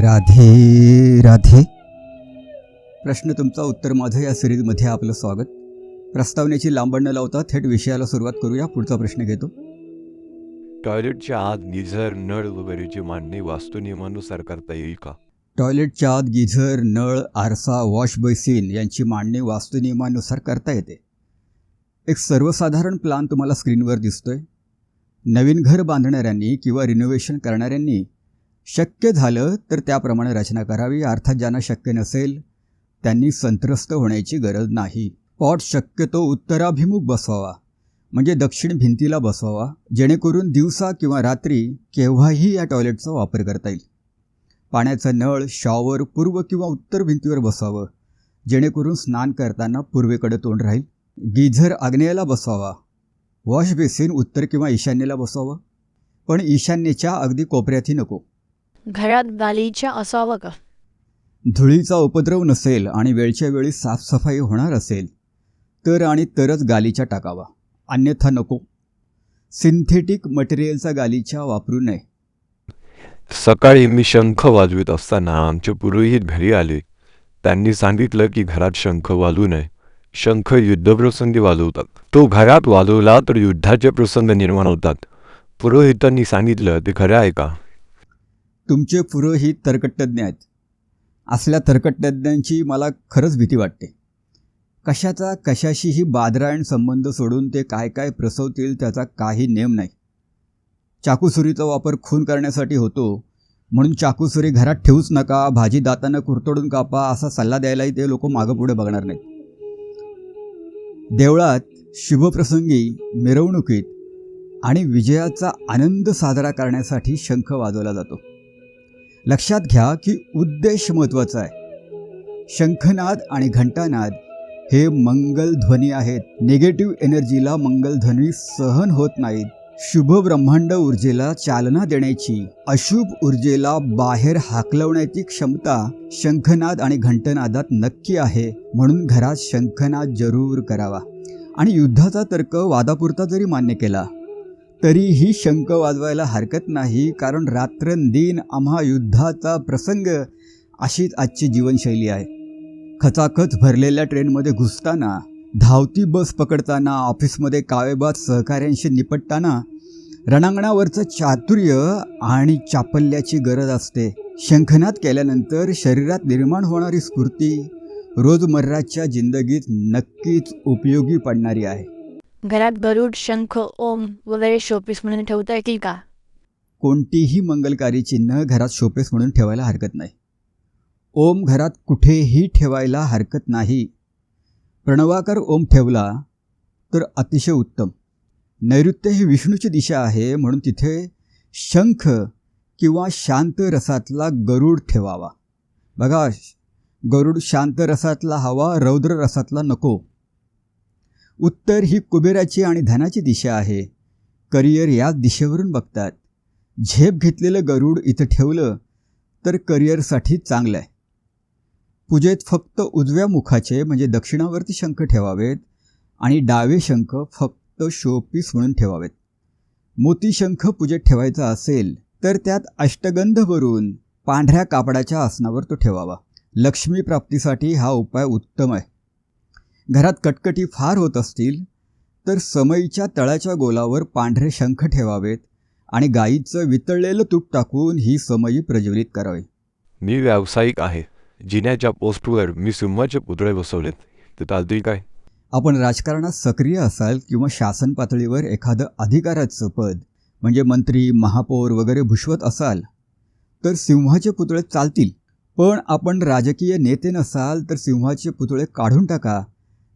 राधे राधे. प्रश्न तुमचा उत्तर माझं या सिरीजमध्ये आपलं स्वागत. प्रस्तावनेची लांबण न लावता थेट विषयाला सुरुवात करूया पुढचा प्रश्न घेतो. टॉयलेटच्या आत गिझर नळ वगैरेची मांडणी वास्तुनियमानुसार करता येईल का? टॉयलेटच्या आत गिझर नळ आरसा वॉश बेसिन यांची मांडणी वास्तुनियमानुसार करता येते. एक सर्वसाधारण प्लान तुम्हाला स्क्रीनवर दिसतोय. नवीन घर बांधणाऱ्यांनी किंवा रिनोव्हेशन करणाऱ्यांनी शक्य झालं तर त्याप्रमाणे रचना करावी. अर्थात ज्यांना शक्य नसेल त्यांनी संत्रस्त होण्याची गरज नाही. पॉट शक्यतो उत्तराभिमुख बसवावा म्हणजे दक्षिण भिंतीला बसवावा जेणेकरून दिवसा किंवा रात्री केव्हाही या टॉयलेटचा वापर करता येईल. पाण्याचा नळ शॉवर पूर्व किंवा उत्तर भिंतीवर बसावं जेणेकरून स्नान करताना पूर्वेकडे तोंड राहील. गिझर आग्नेयाला बसवावा वॉश बेसिन उत्तर किंवा ईशान्येला बसवावं. पण ईशान्येच्या अगदी कोपऱ्यातही नको. घरात गालीच्या असावं का? धुळीचा उपद्रव नसेल आणि वेळच्या वेळी साफसफाई होणार असेल तर आणि तरच गालीच्या टाकावा. अन्यथा नको. सिंथेटिक मटेरियलचा गालीच्या वापरू नये. सकाळी मी शंख वाजवीत असताना आमचे पुरोहित घरी आले. त्यांनी सांगितलं की घरात शंख वाजवू नये. शंख युद्धप्रसंगी वाजवतात तो घरात वाजवला तर युद्धाचे प्रसंग निर्माण होतात. पुरोहितांनी सांगितलं ते खरं आहे का? तुमचे पुरोहित तर्कटज्ञ आहेत. असल्या तर्कटज्ञांची मला खरंच भीती वाटते. कशाचा कशाशीही बादरायण संबंध सोडून ते काय काय प्रसवतील त्याचा काही नेम नाही. चाकूसुरीचा वापर खून करण्यासाठी होतो. म्हणून चाकूसुरी घरात ठेवूच नका भाजी दातानं कुरतडून कापा असा सल्ला द्यायलाही ते लोक मागं पुढे बघणार नाहीत. देवळात शुभप्रसंगी मिरवणुकीत आणि विजयाचा आनंद साजरा करण्यासाठी शंख वाजवला जातो. लक्षात घ्या की उद्देश महत्त्वाचा आहे. शंखनाद आणि घंटानाद हे मंगलध्वनी आहेत. निगेटिव्ह एनर्जीला मंगलध्वनी सहन होत नाहीत. शुभ ब्रह्मांड ऊर्जेला चालना देण्याची अशुभ ऊर्जेला बाहेर हाकलवण्याची क्षमता शंखनाद आणि घंटनादात नक्की आहे. म्हणून घरात शंखनाद जरूर करावा. आणि युद्धाचा तर्क वादापुरता जरी मान्य केला तरीही शंख वाजवायला हरकत नाही कारण रात्रंदिन आम्हा युद्धाचा प्रसंग अशीच आजची जीवनशैली आहे. खचाखच भरलेल्या ट्रेनमध्ये घुसताना धावती बस पकडताना ऑफिसमध्ये कावेबाद सहकाऱ्यांशी निपटताना रणांगणावरचं चातुर्य आणि चापल्याची गरज असते. शंखनाद केल्यानंतर शरीरात निर्माण होणारी स्फूर्ती रोजमर्राच्या जिंदगीत नक्कीच उपयोगी पडणारी आहे. घरात गरुड शंख ओम वगैरे शोपीस म्हणून ठेवता येतील का? कोणतीही मंगलकारी चिन्ह घरात शोपेस म्हणून ठेवायला हरकत नाही. ओम घरात कुठेही ठेवायला हरकत नाही. प्रणवाकर ओम ठेवला तर अतिशय उत्तम. नैऋत्य ही विष्णूची दिशा आहे म्हणून तिथे शंख किंवा शांत रसातला गरुड ठेवावा. बघा गरुड शांत रसातला हवा रौद्र रसातला नको. उत्तर ही कुबेराची आणि धनाची दिशा आहे. करिअर याच दिशेवरून बघतात. झेप घेतलेलं गरुड इथं ठेवलं तर करिअरसाठी चांगलं आहे पूजेत फक्त उजव्या मुखाचे म्हणजे दक्षिणावरती शंख ठेवावेत आणि डावे शंख फक्त शोपीस म्हणून ठेवावेत. मोती शंख पूजेत ठेवायचा असेल तर त्यात अष्टगंध भरून पांढऱ्या कापडाच्या आसनावर तो ठेवावा. लक्ष्मी प्राप्तीसाठी हा उपाय उत्तम आहे. घरात कटकटी फार होत असतील तर समईच्या तळाच्या गोलावर पांढरे शंख ठेवावेत आणि गाईचं वितळलेलं तूप टाकून ही समई प्रज्वलित करावी. मी व्यावसायिक आहे. जिन्याच्या पोस्टवर मी सिंहाचे पुतळे बसवलेत. ते चालतील काय आपण राजकारणात सक्रिय असाल किंवा शासन पातळीवर एखादं अधिकाराचं पद म्हणजे मंत्री महापौर वगैरे भुषवत असाल तर सिंहाचे पुतळे चालतील. पण आपण राजकीय नेते नसाल तर सिंहाचे पुतळे काढून टाका.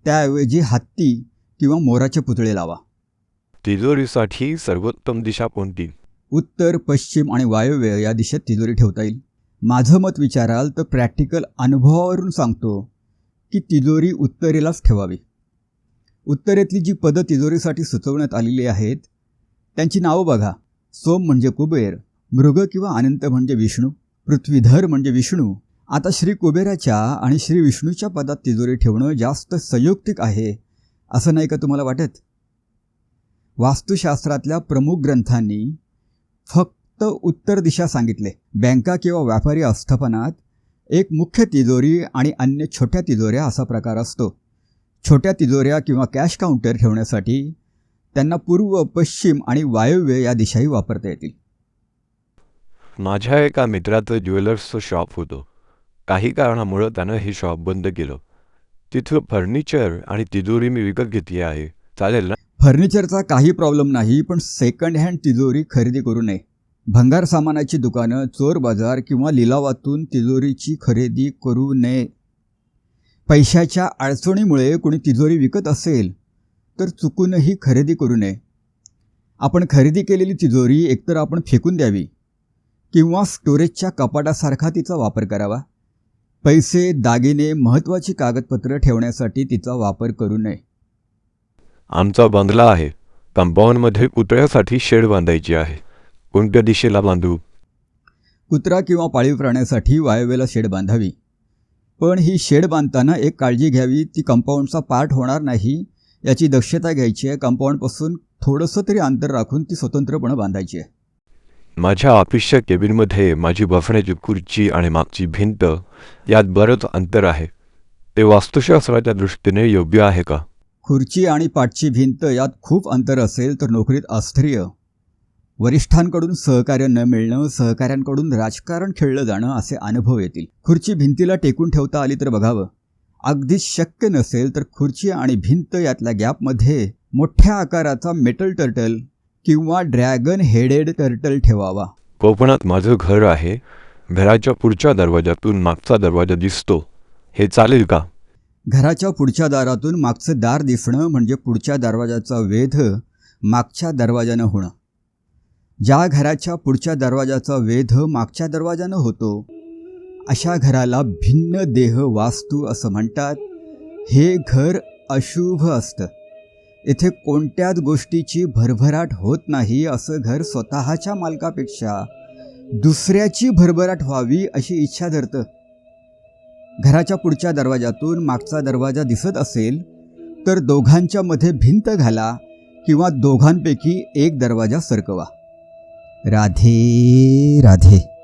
त्याऐवजी हत्ती किंवा मोराचे पुतळे लावा. तिजोरीसाठी सर्वोत्तम दिशा कोणती? उत्तर पश्चिम आणि वायव्य या दिशेत तिजोरी ठेवता येईल. माझं मत विचाराल तर प्रॅक्टिकल अनुभवावरून सांगतो की तिजोरी उत्तरेलाच ठेवावी. उत्तरेतली जी पदं तिजोरीसाठी सुचवण्यात आलेली आहेत त्यांची नावं बघा. सोम म्हणजे कुबेर मृग किंवा अनंत म्हणजे विष्णू पृथ्वीधर म्हणजे विष्णू आता श्री कुबेराच्या आणि श्री विष्णूच्या पदात तिजोरी ठेवणं जास्त संयुक्तिक आहे असं नाही का तुम्हाला वाटत? वास्तुशास्त्रातल्या प्रमुख ग्रंथांनी फक्त उत्तर दिशा सांगितले. बँका किंवा व्यापारी आस्थापनात एक मुख्य तिजोरी आणि अन्य छोट्या तिजोऱ्या असा प्रकार असतो. छोट्या तिजोऱ्या किंवा कॅश काउंटर ठेवण्यासाठी त्यांना पूर्व पश्चिम आणि वायव्य या दिशाही वापरता येतील. माझ्या एका मित्राचं ज्वेलर्सचं शॉप होतं. काही कारणामुळं त्यानं हे शॉप बंद केलं. तिथं फर्निचर आणि तिजोरी मी विकत घेतली आहे. चालेल ना? फर्निचरचा काही प्रॉब्लेम नाही पण सेकंड हँड तिजोरी खरेदी करू नये. भंगार सामानाची दुकानं चोर बाजार किंवा लिलावातून तिजोरीची खरेदी करू नये. पैशाच्या अडचणीमुळे कोणी तिजोरी विकत असेल तर चुकूनही खरेदी करू नये. आपण खरेदी केलेली तिजोरी एकतर आपण फेकून द्यावी किंवा स्टोरेजच्या कपाटासारखा तिचा वापर करावा. पैसे दागिने महत्त्वाची कागदपत्रं ठेवण्यासाठी तिचा वापर करू नये. आमचा बंगला आहे. कंपाऊंडमध्ये कुत्र्यासाठी शेड बांधायची आहे. कोणत्या दिशेला बांधू? कुत्रा किंवा पाळीव प्राण्यासाठी वायव्येला शेड बांधावी. पण ही शेड बांधताना एक काळजी घ्यावी. ती कंपाऊंडचा पार्ट होणार नाही. याची दक्षता घ्यायची आहे. कंपाऊंडपासून थोडंसं तरी अंतर राखून ती स्वतंत्रपणे बांधायची आहे. माझ्या ऑफिसच्या केबिनमध्ये माझी बसण्याची खुर्ची आणि मागची भिंत यात बरंच अंतर आहे. ते वास्तुशास्त्राच्या दृष्टीने योग्य आहे का? खुर्ची आणि पाठची भिंत यात खूप अंतर असेल तर नोकरीत आश्चर्य. वरिष्ठांकडून सहकार्य न मिळणं सहकाऱ्यांकडून राजकारण खेळलं जाणं असे अनुभव येतील. खुर्ची भिंतीला टेकून ठेवता आली तर बघावं. अगदीच शक्य नसेल तर खुर्ची आणि भिंत यातल्या गॅपमध्ये मोठ्या आकाराचा मेटल टर्टल किंवा ड्रॅगन हेडेड टर्टल ठेवावा. कोकणात माझं घर आहे. घराच्या पुढच्या दरवाजातून मागचा दरवाजा दिसतो. हे चालेल का? घराच्या पुढच्या दारातून मागचं दार दिसणं म्हणजे पुढच्या दरवाजाचा वेध मागच्या दरवाजानं होणं. ज्या घराच्या पुढच्या दरवाजाचा वेध मागच्या दरवाजानं होतो अशा घराला भिन्न देह वास्तू असं म्हणतात. हे घर अशुभ असतं. इथे कोणत्याच गोष्टीची भरभराट होत नाही असं घर स्वतःच्या मालकापेक्षा दुसऱ्याची भरभराट व्हावी अशी इच्छा धरतं. घराच्या पुढच्या दरवाजातून मागचा दरवाजा दिसत असेल तर दोघांच्या मध्ये भिंत घाला किंवा दोघांपैकी एक दरवाजा सरकवा. राधे राधे.